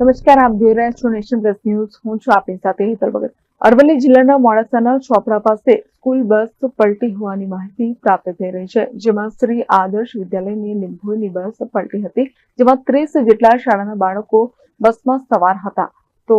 નમસ્કાર, આપ જોઈ રહ્યા છો નેશન પ્લસ ન્યૂઝ. હું છું આપની સાથે હેતલ ભગત. અરવલ્લી જિલ્લાના મોડાસાના ચોપડા પાસે સ્કૂલ બસ પલટી હોવાની માહિતી પ્રાપ્ત થઈ રહી છે, જેમાં શ્રી આદર્શ વિદ્યાલયની લીંબુની બસ પલટી હતી, જેમાં ત્રીસ જેટલા શાળાના બાળકો બસમાં સવાર હતા. તો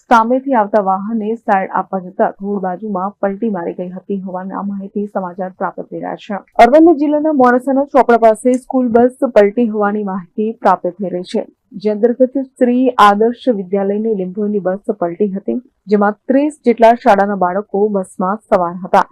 સામેથી આવતા વાહને સાઈડ આપવા જતા રોડ બાજુમાં પલટી મારી ગઈ હતી હોવાના માહિતી સમાચાર પ્રાપ્ત થઈ રહ્યા છે. અરવલ્લી જિલ્લાના મોડાસાના ચોપડા પાસે સ્કૂલ બસ પલટી હોવાની માહિતી પ્રાપ્ત થઈ રહી છે. જે અંતર્ગત શ્રી આદર્શ વિદ્યાલયની લીંબોની બસ પલટી હતી, જેમાં ત્રીસ જેટલા શાળાના બાળકો બસમાં સવાર હતા.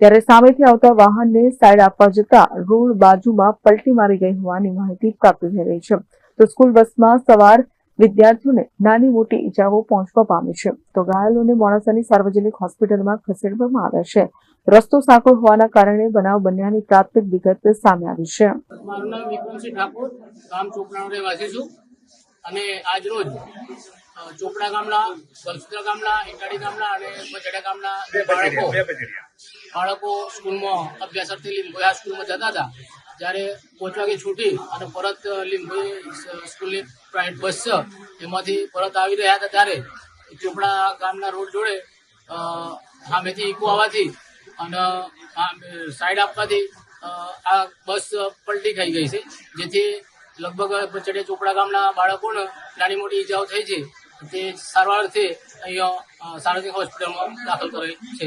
ત્યારે સામેથી આવતા વાહનને સાઈડ આપવા જતા રોડ બાજુમાં પલટી મારી ગઈ હોવાની માહિતી પ્રાપ્ત થઈ રહી છે. તો સ્કૂલ બસમાં સવાર વિદ્યાર્થીઓને નાની મોટી ઈજાઓ પહોંચવા પામી છે. તો ઘાયલોને મોડાસાની સાર્વજનિક હોસ્પિટલમાં ખસેડવામાં આવ્યા છે. રસ્તો સાંકડો હોવાના કારણે બનાવ બન્યાની પ્રાથમિક વિગત સામે આવી છે. મારું નામ વિક્રમસિંહ ઠાકોર ગામ ચોપડાનો રહેવાસી છું. અને આજરોજ ચોપડા ગામના ગલસુત્રા ગામના ઇટાડી ગામના અને બચડા ગામના બાળકો બાળકો સ્કૂલમાં અભ્યાસાર્થે લીંબોયા સ્કૂલમાં જતા હતા. જ્યારે પાંચ વાગે છૂટી અને પરત લીંબી સ્કૂલની પ્રાઇવેટ બસ છે, એમાંથી પરત આવી રહ્યા હતા ત્યારે ચોપડા ગામના રોડ જોડે સામેથી ઇકો આવવાથી અને સાઈડ આપવાથી આ બસ પલટી ખાઈ ગઈ છે, જેથી લગભગ ચડે ચોપડા ગામના બાળકોને નાની મોટી ઈજાઓ થઈ છે, તે સારવારથી અહીંયા સાર્વજનિક હોસ્પિટલમાં દાખલ કરે છે.